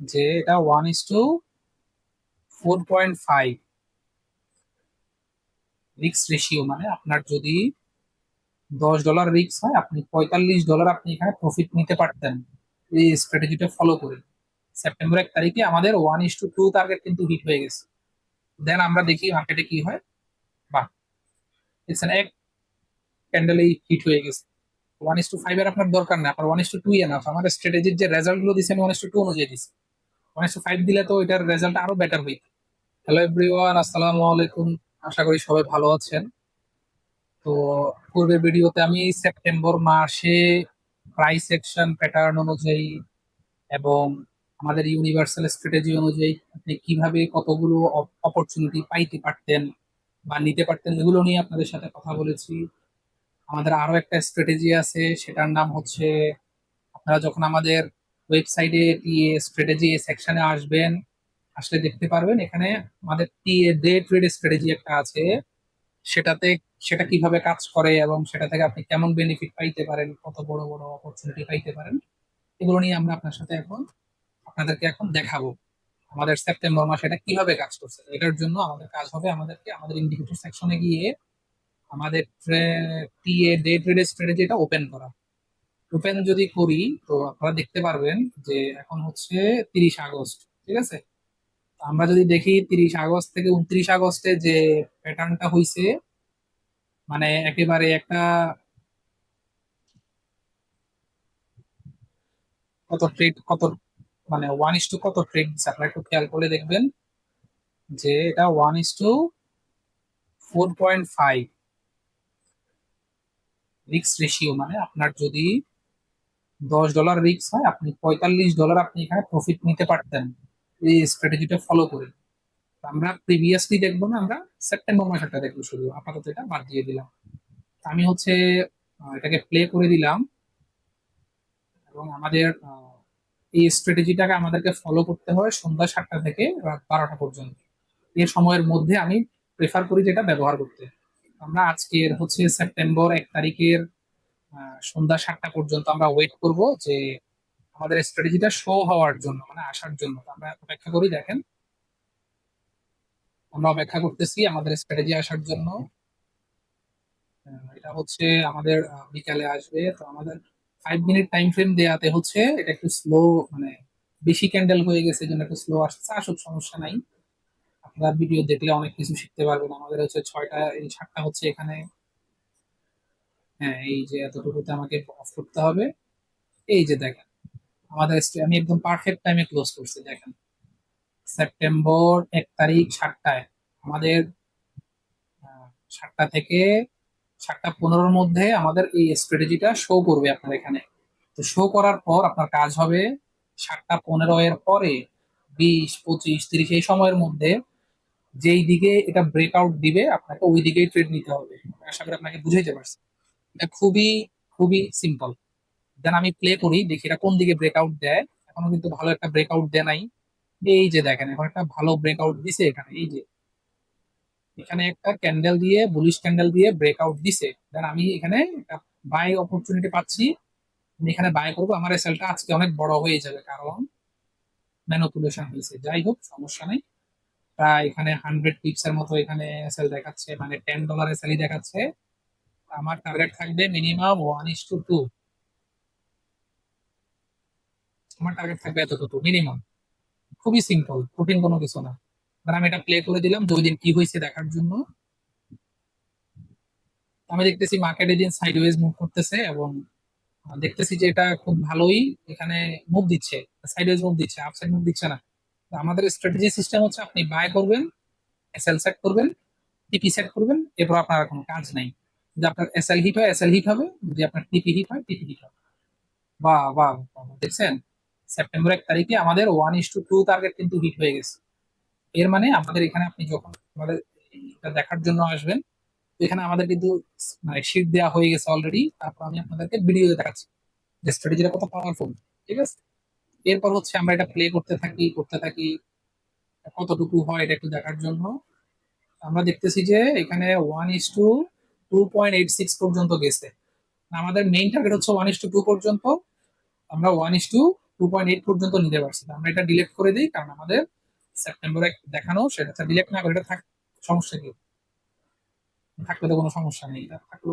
যে এটা one is to four point five রিক্স রেশিও মানে আপনার যদি দশ ডলার রিক্স হয়, আপনি পঁয়তাল্লিশ ডলার আপনি এখানে প্রফিট নিতে পারতেন। এই স্ট্র্যাটেজিটা ফলো করে। সেপ্টেম্বর এক তারিখে আমাদের one is to two target কিন্তু হিট হয়ে গেছে। দেন আমরা দেখি মার্কেটে কি হয়। বাহ! দেখছেন এক ক্যান্ডেল ক্যান্ডেলেই হিট হয়ে গেছে। ওয়ান ইস টু ফাইভ এর আপনার দরকার নেই। আপনার one is to two enough আমার স্ট্র্যাটেজির যে রেজাল্টগুলো দিচ্ছে আমি ওয়ান ইস টু টু অনুযায়ী দিচ্ছি টু ফাইভ দিলে তো এটার রেজাল্ট আরও বেটার হইত হ্যালো এভরিওয়ান আসসালামু আলাইকুম। আশা করি সবাই ভালো আছেন। তো পূর্বের ভিডিওতে আমি সেপ্টেম্বর মাসে প্রাইস সেকশন প্যাটার্ন অনুযায়ী এবং আমাদের ইউনিভার্সাল স্ট্র্যাটেজি অনুযায়ী আপনি কীভাবে কতগুলো অপরচুনিটি পাইতে পারতেন বা নিতে পারতেন, এগুলো নিয়ে আপনাদের সাথে কথা বলেছি। আমাদের আরও একটা স্ট্র্যাটেজি আছে, সেটার নাম হচ্ছে আপনারা যখন আমাদের ওয়েবসাইটে টিএ স্ট্র্যাটেজি সেকশনে আসবেন, আসলে দেখতে পারবেন এখানে আমাদের ডে ট্রেড স্ট্র্যাটেজি একটা আছে। সেটাতে, সেটা কীভাবে কাজ করে এবং সেটা থেকে আপনি কেমন বেনিফিট পাইতে পারেন, কত বড় বড় অপরচুনিটি পাইতে পারেন, এগুলো নিয়ে আমরা আপনার সাথে এখন, আপনাদেরকে এখন দেখাবো। আমাদের সেপ্টেম্বর মাসে এটা কীভাবে কাজ করছে, এটার জন্য আমাদের কাজ হবে আমাদেরকে, আমাদের ইন্ডিকেটর সেকশনে গিয়ে আমাদের টিএ ডে ট্রেড স্ট্র্যাটেজি এটা ওপেন করা। ওপেন যদি করি, তো আপনারা দেখতে পারবেন যে এখন হচ্ছে তিরিশ আগস্ট, ঠিক আছে? আমরা যদি দেখি তিরিশ আগস্ট থেকে উনত্রিশ আগস্টে যে প্যাটার্নটা হইছে মানে একেবারে একটা কত ট্রেড কত মানে ওয়ান ইস টু কত ট্রেড দিচ্ছে আপনারা একটু খেয়াল করে দেখবেন যে এটা one is to four point five রিক্স রেশিও মানে আপনার যদি দশ ডলার রিক্স হয়, আপনি পঁয়তাল্লিশ ডলার আপনি এখানে প্রফিট নিতে পারতেন। এই স্ট্র্যাটেজিটা ফলো করে। আমরা প্রিভিয়াসলি দেখব না, আমরা সেপ্টেম্বর মাসেরটা দেখব শুধু। আপাতত এটা বাদ দিয়ে দিলাম। আমি হচ্ছে এটাকে প্লে করে দিলাম। এবং আমাদের এই স্ট্র্যাটেজিটাকে আমাদেরকে ফলো করতে হয় সন্ধ্যা সাতটা থেকে রাত বারোটা পর্যন্ত। এই সময়ের মধ্যে আমি প্রেফার করি যেটা ব্যবহার করতে। আমরা আজকের হচ্ছে সেপ্টেম্বর এক তারিখের সন্ধ্যা সাতটা পর্যন্ত আমরা ওয়েট করব যে আমাদের স্ট্র্যাটেজিটা শো হওয়ার জন্য মানে আসার জন্য। আমরা অপেক্ষা করি, দেখেন। আমরা অপেক্ষা করতেছি আমাদের স্ট্র্যাটেজি আসার জন্য। এটা হচ্ছে আমাদের বিকালে আসবে। তো আমাদের ফাইভ মিনিট টাইম ফ্রেম দেওয়াতে হচ্ছে এটা একটু স্লো মানে বেশি ক্যান্ডেল হয়ে গেছে জন্য একটু স্লো আসছে, আসুক, সমস্যা নাই। আপনারা ভিডিও দেখলে অনেক কিছু শিখতে পারবেন। আমাদের হচ্ছে ছয়টা, এই সাতটা হচ্ছে এখানে। হ্যাঁ এই যে এতটুকুতে আমাকে অফ করতে হবে। এই যে দেখেন, আমাদের আমি একদম পারফেক্ট টাইমে ক্লোজ করছি, দেখেন। সেপ্টেম্বর এক তারিখ সাতটায়, আমাদের সাতটা থেকে সাতটা পনেরোর মধ্যে আমাদের এই স্ট্র্যাটেজিটা শো করবে আপনার এখানে। তো শো করার পর আপনার কাজ হবে সাতটা পনেরো এর পরে বিশ, পঁচিশ, তিরিশ, এই সময়ের মধ্যে যেই দিকে এটা ব্রেকআউট দিবে, আপনাকে ওই দিকেই ট্রেড নিতে হবে। আশা করি আপনাকে বুঝাইতে পারছি। খুবই খুবই সিম্পল দেন আমি প্লে করি, দেখি এটা কোন দিকে ব্রেকআউট দেয়। এখনও কিন্তু ভালো একটা ব্রেকআউট দেয় নাই। এই যে দেখেন, এখন একটা ভালো ব্রেকআউট দিছে এখানে, এই যে। এখানে একটা ক্যান্ডেল দিয়ে বুলিশ ক্যান্ডেল দিয়ে ব্রেকআউট দিছে। দেন আমি এখানে একটা বাই অপরচুনিটি পাচ্ছি। আমি এখানে বাই করব, আমার এসএলটা আজকে অনেক বড় হয়ে যাবে, কারণ ম্যানুপুলেশন হয়েছে। যাই হোক, সমস্যা নেই। প্রায় এখানে হান্ড্রেড পিপস এর মতো এখানে সেল দেখাচ্ছে মানে টেন ডলার এসএলই দেখাচ্ছে। আমার টার্গেট থাকবে minimum one is to two আমার টার্গেট থাকবে এতটুকু মিনিমাম খুবই সিম্পল কঠিন কোনো কিছু না। আমি এটা প্লে করে দিলাম দুই দিন কি হয়েছে দেখার জন্য। আমি দেখতেছি মার্কেটে দিন সাইডওয়েজ মুভ করতেছে এবং দেখতেছি যে এটা খুব ভালোই এখানে মুভ দিচ্ছে সাইডওয়েজ মুভ দিচ্ছে আপ সাইড মুভ দিচ্ছে না। আমাদের স্ট্র্যাটেজি সিস্টেম হচ্ছে আপনি বাই করবেন এসএল সেট করবেন টিপি সেট করবেন, এরপর আপনার কোনো কাজ নাই। যদি আপনার এসএল হিট হয় এসএল হিট হবে, যদি আপনার টিপি হিট হয় টিপি হিট হবে। বা বা দেখছেন? সেপ্টেম্বর এক তারিখে আমাদের one is to two target কিন্তু হিট হয়ে গেছে। এর মানে আমাদের এখানে আপনি যখন আমাদের এটা দেখার জন্য আসবেন এখানে আমাদের কিন্তু মানে শিট দেওয়া হয়ে গেছে অলরেডি তারপর আমি আপনাদেরকে ভিডিও দেখাচ্ছি। যে স্ট্র্যাটেজিটা কত পাওয়ারফুল ঠিক আছে? এরপর হচ্ছে আমরা এটা প্লে করতে থাকি করতে থাকি, কতটুকু হয় এটা একটু দেখার জন্য। আমরা দেখতেছি যে এখানে one is to two point eight six পর্যন্ত গেছে। আমাদের মেইন টার্গেট হচ্ছে ওয়ান ইস টু টু পর্যন্ত। আমরা one is to two point eight পর্যন্ত নিতে পারছি আমরা এটা ডিলেট করে দিই, কারণ আমাদের সেপ্টেম্বরে দেখানো, সেটা ডিলেট না করে এটা থাক সমস্যা কি? থাকলে তো কোনো সমস্যা নেই, এটা থাকল।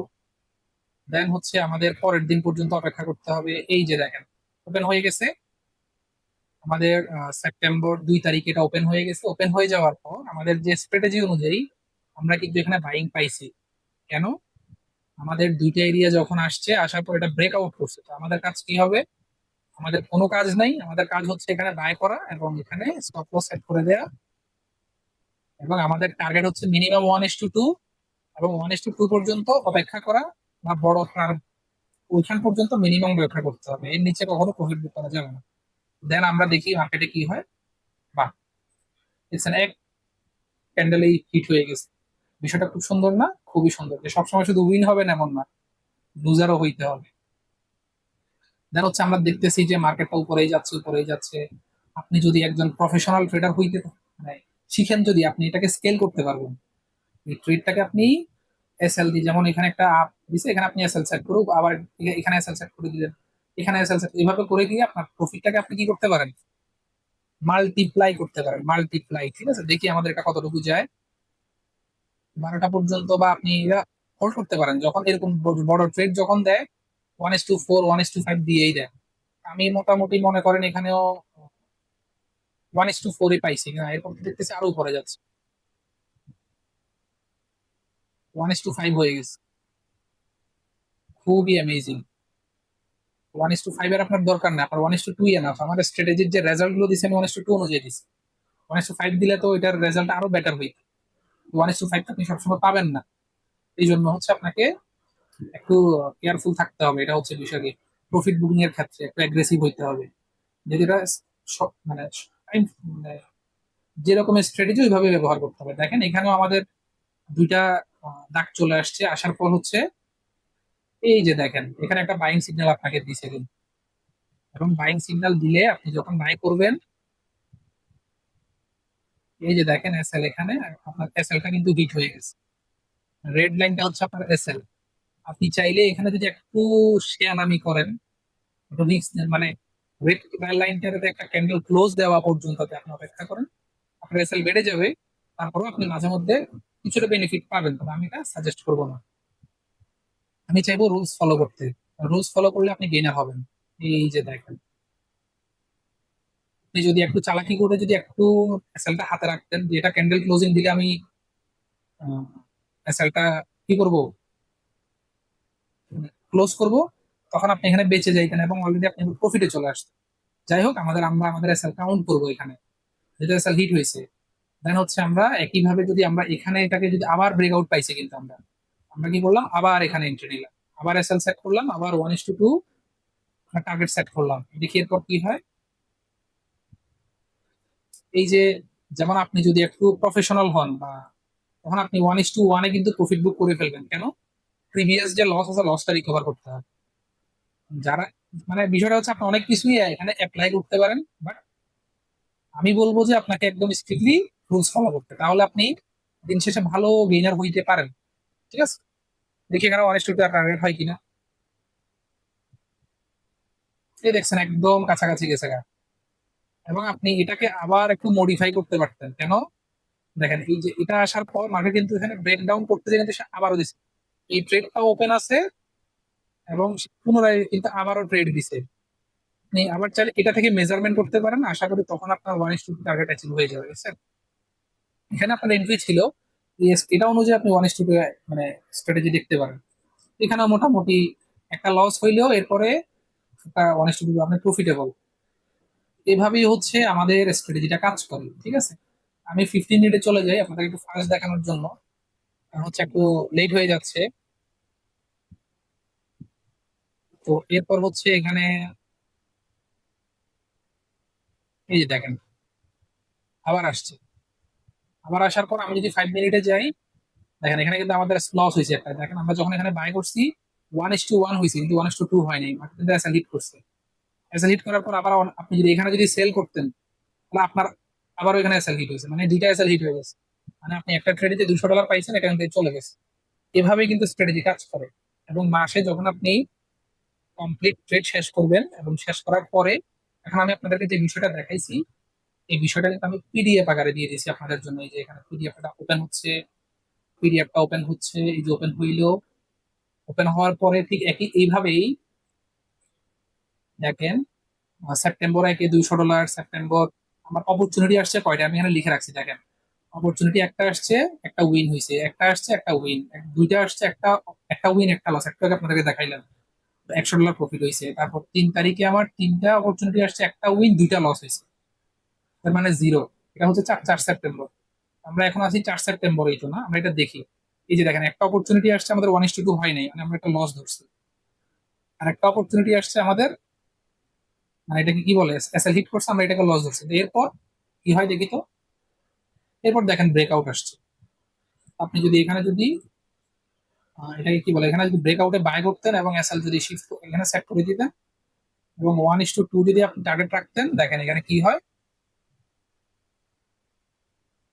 দেন হচ্ছে আমাদের পরের দিন পর্যন্ত অপেক্ষা করতে হবে। এই যে দেখেন ওপেন হয়ে গেছে। আমাদের সেপ্টেম্বর দুই তারিখ এটা ওপেন হয়ে গেছে। ওপেন হয়ে যাওয়ার পর আমাদের যে স্ট্র্যাটেজি অনুযায়ী আমরা কিন্তু এখানে বাইং পাইছি। কেন? আমাদের দুইটা এরিয়া যখন আসছে, আসার পর এটা ব্রেক আউট করছে। তো আমাদের কাজ কি হবে? আমাদের কোনো কাজ নাই। আমাদের কাজ হচ্ছে এখানে বাই করা এবং এখানে স্টপ লস সেট করে দেওয়া এবং আমাদের টার্গেট হচ্ছে minimum one is to two এবং ওয়ান এস টু টু পর্যন্ত অপেক্ষা করা বা বড় টার্ম ওইখান পর্যন্ত মিনিমাম ব্যবহার করতে হবে। এর নিচে কখনো প্রফিট বুক করা যাবে না। দেন আমরা দেখি মার্কেটে কি হয়। বাহ! দেখছেন, এক ক্যান্ডেলেই হিট হয়ে গেছে। বিষয়টা খুব সুন্দর না? খুবই সুন্দর। যে সবসময় শুধু উইন হবে না এমন না লুজারও হইতে হবে। দেন হচ্ছে আমরা দেখতেছি যে মার্কেটটা উপরেই যাচ্ছে উপরেই যাচ্ছে। আপনি যদি একজন প্রফেশনাল ট্রেডার হইতে মানে শিখেন যদি, আপনি এটাকে স্কেল করতে পারবেন। এই ট্রেডটাকে আপনি এসএল দি যেমন এখানে একটা আপ দিছে, এখানে আপনি এসএল সেট করুক, আবার এখানে এসএল সেট করে দিলেন। এখানে এসএল সেট এইভাবে করে দিয়ে আপনার প্রফিটটাকে আপনি কি করতে পারেন? মাল্টিপ্লাই করতে পারেন মাল্টিপ্লাই ঠিক আছে? দেখি আমাদের এটা কতটুকু যায়। বারোটা পর্যন্ত বা আপনি হোল্ড করতে পারেন। যখন এরকম বড়- ট্রেড যখন দেয় one is to four one is to five দিয়েই দেয় আমি মোটামুটি মনে করেন এখানেও ওয়ান এস টু ফোরই পাইছি। না এরকম দেখতেছি আরও উপরে যাচ্ছে। ওয়ান এস টু ফাইভ হয়ে গেছে। খুবই amazing one is to five এর আপনার দরকার না। আপনার one is to two enough আমার স্ট্র্যাটেজির যে রেজাল্টগুলো দিচ্ছে আমি ওয়ান ইস টু টু অনুযায়ী দিচ্ছি ওয়ান ইস টু ফাইভ দিলে তো এটার রেজাল্ট আরও বেটার হইত। ওয়ান ইস টু ফাইভ আপনি সবসময় পাবেন না। এই জন্য হচ্ছে আপনাকে একটু কেয়ারফুল থাকতে হবে। এটা হচ্ছে বিষয়কে প্রফিট বুকিং এর ক্ষেত্রে একটু অ্যাগ্রেসিভ হইতে হবে। যদি এটা মানে মানে যেরকম স্ট্র্যাটেজি ওইভাবে ব্যবহার করতে হবে। দেখেন এখানেও আমাদের দুইটা দাগ চলে আসছে। আসার পর হচ্ছে এই যে দেখেন, এখানে একটা বাইং সিগন্যাল আপনাকে কিন্তু এবং বাইং সিগন্যাল দিলে আপনি যখন বাই করবেন এই যে দেখেন এসএল এখানে আপনার এসএলটা কিন্তু হিট হয়ে গেছে। রেড লাইনটা হচ্ছে আপনার এসএল আপনি চাইলে এখানে যদি একটু শেয়ানামি করেন, একটু রিস্ক নেন মানে রেড লাইনটাতে একটা ক্যান্ডেল ক্লোজ দেওয়া পর্যন্ত আপনি অপেক্ষা করেন, আপনার এসএল বেড়ে যাবে, তারপরেও আপনি মাঝে মধ্যে কিছুটা বেনিফিট পাবেন। তবে আমি এটা সাজেস্ট করব না। আমি চাইব রুলস ফলো করতে। রুলস ফলো করলে আপনি গেনার হবেন। এই যে দেখেন। যদি একটু চালাকি করে যদি একটু এসএলটা হাতে রাখতেন, যে এটা ক্যান্ডেল ক্লোজিং দিলে আমি এসএলটা কি করব? ক্লোজ করব, তখন আপনি এখানে বেঁচে যাইতেন এবং অলরেডি আপনি প্রফিটে চলে আসতেন। যাই হোক আমাদের আমরা, আমাদের এসএল কাউন্ট করব এখানে। যেটা এসএল হিট হয়েছে দেন হচ্ছে আমরা একইভাবে যদি আমরা এখানে এটাকে যদি আবার ব্রেকআউট পাইছি কিন্তু আমরা আমরা কি করলাম? আবার এখানে এন্ট্রি নিলাম। আবার এসএল সেট করলাম, আবার one is to two target set করলাম। দেখি এরপর কি হয়। এই যে যেমন আপনি যদি একটু প্রফেশনাল হন বা তখন আপনি ওয়ান ইস টু ওয়ানে কিন্তু প্রফিট বুক করে ফেলবেন। কেন? প্রিভিয়াস যে লস আছে লসটা রিকভার করতে হবে। যারা মানে বিষয়টা হচ্ছে আপনি অনেক কিছুই এখানে অ্যাপ্লাই করতে পারেন বাট আমি বলব যে আপনাকে একদম স্ট্রিক্টলি রুলস ফলো করতে তাহলে আপনি দিন শেষে ভালো গেইনার হইতে পারেন। ঠিক আছে? দেখি এখানে ওয়ান ইস টু টার্গেট হয় কিনা। এই দেখছেন, একদম কাছাকাছি গেছে গা। এবং আপনি এটাকে আবার একটু মডিফাই করতে পারতেন। কেন? দেখেন, এই যে এটা আসার পর মার্কেট কিন্তু এখানে ব্রেক ডাউন করতে যে আবারও দিচ্ছে এই ট্রেডটা ওপেন আছে এবং পুনরায় কিন্তু আবারও ট্রেড দিছে। আপনি আবার চাইলে এটা থেকে মেজারমেন্ট করতে পারেন। আশা করি তখন আপনার ওয়ান ইস টার্গেট অ্যাচিভ হয়ে যাবে, বুঝছেন? এখানে আপনার এন্ট্রি ছিল। এটা অনুযায়ী আপনি ওয়ান ইস টু মানে স্ট্র্যাটেজি দেখতে পারেন। এখানে মোটামুটি একটা লস হইলেও এরপরে ওয়ান ইস টু আপনি প্রফিটেবল এভাবেই হচ্ছে আমাদের স্ট্র্যাটেজিটা কাজ করে, ঠিক আছে? আমি ফিফটিন মিনিটে চলে যাই আপনাদের একটু ফাস্ট দেখানোর জন্য হচ্ছে একটু লেট হয়ে যাচ্ছে। তো এরপর হচ্ছে এখানে এই যে দেখেন, আবার আসছে। আবার আসার পর আমি যদি ফাইভ মিনিটে যাই, দেখেন এখানে কিন্তু আমাদের লস হয়েছে একটা। দেখেন আমরা যখন এখানে বাই করছি ওয়ান ইস টু ওয়ান হয়েছে, কিন্তু ওয়ান ইস টু টু হয়নি মার্কেট এসএল করছে। এসএল হিট করার পর আবার আপনি যদি এখানে যদি সেল করতেন, তাহলে আপনার আবারও এখানে এসএল হিট হয়েছে। মানে দুইটা এসএল হিট হয়ে গেছে। মানে আপনি একটা ট্রেডিতে দুশো ডলার পাইছেন এটা কিন্তু চলে গেছে। এভাবেই কিন্তু স্ট্র্যাটেজি কাজ করে। এবং মাসে যখন আপনি কমপ্লিট ট্রেড শেষ করবেন এবং শেষ করার পরে, এখন আমি আপনাদেরকে যে বিষয়টা দেখাইছি, এই বিষয়টা কিন্তু আমি পিডিএফ আকারে দিয়ে দিয়েছি আপনাদের জন্য। এই যে এখানে পিডিএফটা ওপেন হচ্ছে পিডিএফটা ওপেন হচ্ছে, এই যে ওপেন হইল। ওপেন হওয়ার পরে ঠিক একই এইভাবেই দেখেন সেপ্টেম্বর একে দুইশো ডলার সেপ্টেম্বর আমার অপরচুনিটি আসছে কয়টা? আমি এখানে লিখে রাখছি, দেখেন। অপরচুনিটি একটা আসছে, একটা উইন হয়েছে একটা আসছে, একটা উইন দুইটা আসছে, একটা একটা উইন একটা লস একটা আপনাদেরকে দেখাইলাম। একশো ডলার প্রফিট হয়েছে তারপর তিন তারিখে আমার তিনটা অপরচুনিটি আসছে, একটা উইন দুইটা লস হয়েছে তার মানে জিরো এটা হচ্ছে চার চার সেপ্টেম্বর আমরা এখন আছি চার সেপ্টেম্বর এই তো না? আমরা এটা দেখি। এই যে দেখেন, একটা অপরচুনিটি আসছে আমাদের ওয়ান ইস টু হয় নাই মানে আমরা একটা লস ধরছি। আর একটা অপরচুনিটি আসছে আমাদের মানে এটাকে কি বলে? এসএল হিট করছে, আমরা এটাকে লস ধরছি। এরপর কি হয় দেখি তো? এরপর দেখেন ব্রেকআউট আসছে। আপনি যদি এখানে যদি এটাকে কি বলে? এখানে যদি ব্রেকআউটে বাই করতেন এবং এসএল যদি শিফট এখানে সেট করে দিতেন এবং ওয়ান ইস টু টু যদি আপনি টার্গেট রাখতেন, দেখেন এখানে কি হয়?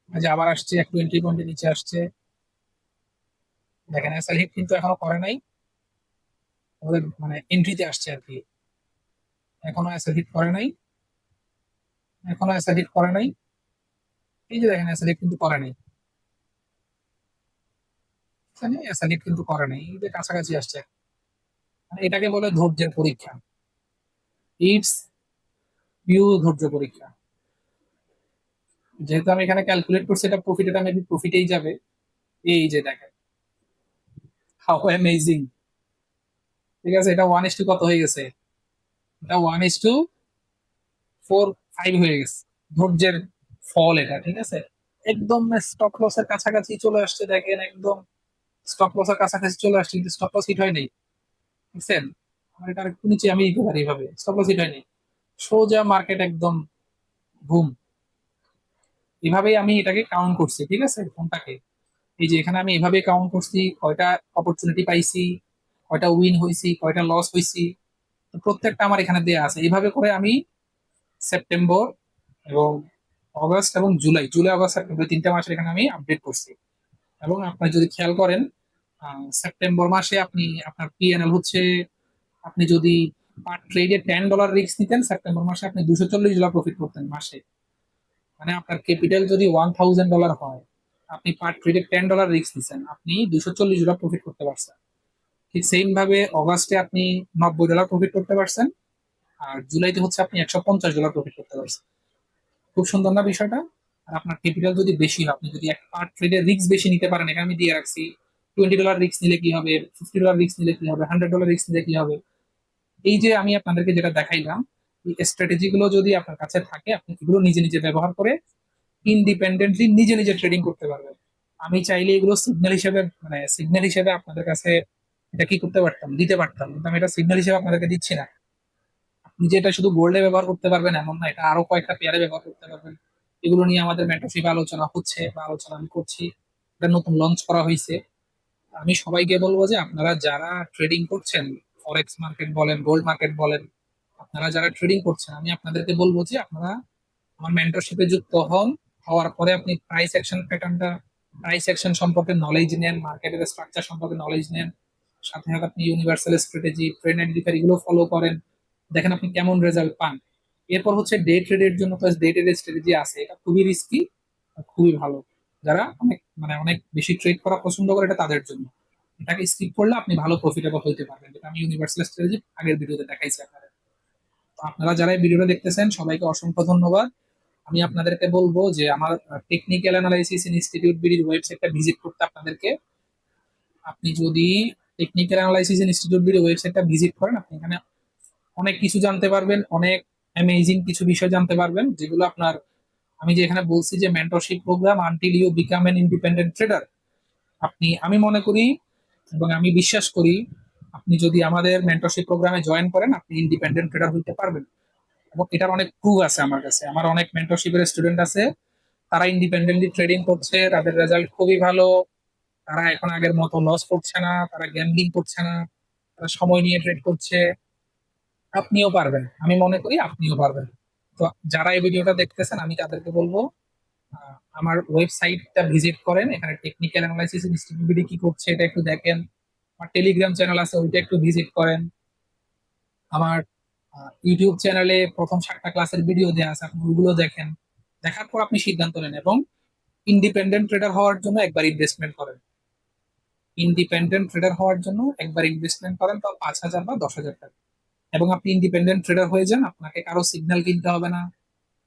যে আবার আসছে, একটু এন্ট্রি পয়েন্টের নিচে আসছে। দেখেন এসএল হিট কিন্তু এখনও করে নাই। আমাদের মানে এন্ট্রিতে আসছে আর কি। এখনও এসএল হিট করে নাই। এখনও এসএল হিট করে নাই। এই যে দেখেন হিট কিন্তু করে নাই। এসএল হিট কিন্তু করে নাই। এই যে কাছাকাছি আসছে। এটাকে বলে ধৈর্যের পরীক্ষা। ইটস পিউ ধৈর্য পরীক্ষা। যেহেতু আমি এখানে ক্যালকুলেট করছি, এটা প্রফিট এটা মেবি প্রফিটেই যাবে। এই যে দেখেন। হাউ অ্যামেজিং ঠিক আছে, এটা ওয়ান ইস টু কত হয়ে গেছে? এটা one is to four five হয়ে গেছে। ধৈর্যের ফল এটা, ঠিক আছে? একদম স্টক লসের কাছাকাছি চলে আসছে, দেখেন একদম স্টক লসের কাছাকাছি চলে আসছে, কিন্তু স্টক লস হিট হয়নি বুঝছেন? আমার এটা একটু নিচে আমি দিতে পারি এইভাবে স্টক লস হিট হয়নি সোজা মার্কেট একদম বুম এভাবেই আমি এটাকে কাউন্ট করছি, ঠিক আছে? ফোনটাকে। এই যে এখানে আমি এভাবে কাউন্ট করছি, কয়টা অপরচুনিটি পাইছি, কয়টা উইন হয়েছি কয়টা লস হয়েছি প্রত্যেকটা আমার এখানে দেয়া আছে। এইভাবে করে আমি সেপ্টেম্বর এবং অগস্ট এবং জুলাই জুলাই, অগস্ট, সেপ্টেম্বর তিনটা মাসের এখানে আমি আপডেট করছি। এবং আপনার যদি খেয়াল করেন সেপ্টেম্বর মাসে আপনি, আপনার পিএনএল হচ্ছে, আপনি যদি পার ট্রেডে টেন ডলার রিস্ক নিতেন, সেপ্টেম্বর মাসে আপনি দুশো চল্লিশ ডলার প্রফিট করতেন মাসে। মানে আপনার ক্যাপিটাল যদি ওয়ান থাউজেন্ড ডলার হয়, আপনি পার ট্রেডে টেন ডলার রিস্ক নিচ্ছেন আপনি দুশো চল্লিশ ডলার প্রফিট করতে পারছেন। সেম ভাবে অগাস্টে আপনি নব্বই ডলার প্রফিট করতে পারছেন আর জুলাইতে হচ্ছে আপনি একশো পঞ্চাশ ডলার প্রফিট করতে পারছেন। খুব সুন্দর না বিষয়টা? আর আপনার ক্যাপিটাল যদি বেশি হয়, আপনি যদি এক পার ট্রেডে রিস্ক বেশি নিতে পারেন, এখানে আমি দিয়ে রাখছি টোয়েন্টি ডলার রিস্ক নিলে কি হবে ফিফটি ডলার রিস্ক নিলে কি হবে হান্ড্রেড ডলার রিস্ক নিলে কি হবে? এই যে আমি আপনাদেরকে যেটা দেখাইলাম, এই স্ট্র্যাটেজি গুলো যদি আপনার কাছে থাকে, আপনি এগুলো নিজে নিজে ব্যবহার করে ইন্ডিপেন্ডেন্টলি নিজে নিজে ট্রেডিং করতে পারবেন। আমি চাইলে এগুলো সিগন্যাল হিসেবে মানে সিগন্যাল হিসেবে আপনাদের কাছে এটা কি করতে পারতাম? দিতে পারতাম। কিন্তু আমি এটা সিগন্যাল হিসেবে আপনাদেরকে দিচ্ছি না। আপনি যে এটা শুধু গোল্ডে ব্যবহার করতে পারবেন, এমন না। এটা আরও কয়েকটা পেয়ারে ব্যবহার করতে পারবেন। এগুলো নিয়ে আমাদের মেন্টরশিপ আলোচনা হচ্ছে বা আলোচনা আমি করছি। এটা নতুন লঞ্চ করা হয়েছে। আমি সবাইকে বলব যে আপনারা যারা ট্রেডিং করছেন ফরেক্স মার্কেট বলেন গোল্ড মার্কেট বলেন, আপনারা যারা ট্রেডিং করছেন, আমি আপনাদেরকে বলব যে আপনারা আমার মেন্টরশিপে যুক্ত হন। হওয়ার পরে আপনি প্রাইস অ্যাকশন প্যাটার্নটা প্রাইস অ্যাকশন সম্পর্কে নলেজ নেন মার্কেটের স্ট্রাকচার সম্পর্কে নলেজ নেন। সাথে সাথে আপনি ইউনিভার্সাল স্ট্র্যাটেজি ট্রেন আইডেন্টিফায়ার এগুলো ফলো করেন। দেখেন আপনি কেমন রেজাল্ট পান। এরপর হচ্ছে ডে ট্রেডের জন্য প্লাস ডে ট্রেডের স্ট্র্যাটেজি আছে। এটা খুবই রিস্কি খুবই ভালো। যারা অনেক মানে অনেক বেশি ট্রেড করা পছন্দ করে, এটা তাদের জন্য। এটাকে স্কিপ করলে আপনি ভালো প্রফিটেবল হইতে পারবেন। যেটা আমি ইউনিভার্সাল স্ট্র্যাটেজি আগের ভিডিওতে দেখাইছি আপনাদের। তো আপনারা যারা এই ভিডিওটা দেখতেছেন, সবাইকে অসংখ্য ধন্যবাদ। আমি আপনাদেরকে বলব যে আমার টেকনিক্যাল অ্যানালাইসিস ইনস্টিটিউট বিডির ওয়েবসাইটটা ভিজিট করতে আপনাদেরকে। আপনি যদি টেকনিক্যাল অ্যানালাইসিস ইনস্টিটিউট বিডির ওয়েবসাইটটা ভিজিট করেন, আপনি এখানে অনেক কিছু জানতে পারবেন, অনেক অ্যামেজিং কিছু বিষয় জানতে পারবেন, যেগুলো আপনার, আমি যে এখানে বলছি যে mentorship program until you become an independent trader আপনি, আমি মনে করি এবং আমি বিশ্বাস করি, আপনি যদি আমাদের মেন্টরশিপ প্রোগ্রামে জয়েন করেন, আপনি ইন্ডিপেন্ডেন্ট ট্রেডার হইতে পারবেন। এবং এটার অনেক প্রুফ আছে আমার কাছে। আমার অনেক মেন্টরশিপের স্টুডেন্ট আছে, তারা ইন্ডিপেন্ডেন্টলি ট্রেডিং করছে, তাদের রেজাল্ট খুবই ভালো তারা এখন আগের মতো লস করছে না, তারা গ্যাম্বলিং করছে না, তারা সময় নিয়ে ট্রেড করছে। আপনিও পারবেন, আমি মনে করি আপনিও পারবেন। তো যারা এই ভিডিওটা দেখতেছেন, আমি তাদেরকে বলব আমার ওয়েবসাইটটা ভিজিট করেন, এখানে টেকনিক্যাল অ্যানালাইসিস ইনস্টিটিউট কি করছে এটা একটু দেখেন। আমার টেলিগ্রাম চ্যানেল আছে, ওইটা একটু ভিজিট করেন। আমার ইউটিউব চ্যানেলে প্রথম সাতটা ক্লাসের ভিডিও দেওয়া আছে, আপনি ওগুলো দেখেন। দেখার পর আপনি সিদ্ধান্ত নেন এবং ইন্ডিপেন্ডেন্ট ট্রেডার হওয়ার জন্য একবার ইনভেস্টমেন্ট করেন। ইন্ডিপেন্ডেন্ট ট্রেডার হওয়ার জন্য একবার ইনভেস্টমেন্ট করেন তাও পাঁচ হাজার বা দশ হাজার টাকা। এবং আপনি ইন্ডিপেন্ডেন্ট ট্রেডার হয়ে যান, আপনাকে কারও সিগন্যাল কিনতে হবে না,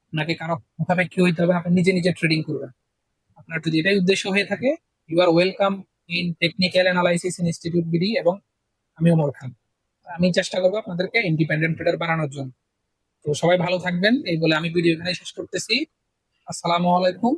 আপনাকে কারও মুখাপেক্ষি হইতে হবে না, আপনি নিজে নিজে ট্রেডিং করবেন। আপনার যদি এটাই উদ্দেশ্য হয়ে থাকে you are welcome in technical analysis institute BD এবং আমি ওমর খান। আমি চেষ্টা করব আপনাদেরকে ইন্ডিপেন্ডেন্ট ট্রেডার বানানোর জন্য। তো সবাই ভালো থাকবেন, এই বলে আমি ভিডিও এখানে শেষ করতেছি। আসসালামু আলাইকুম।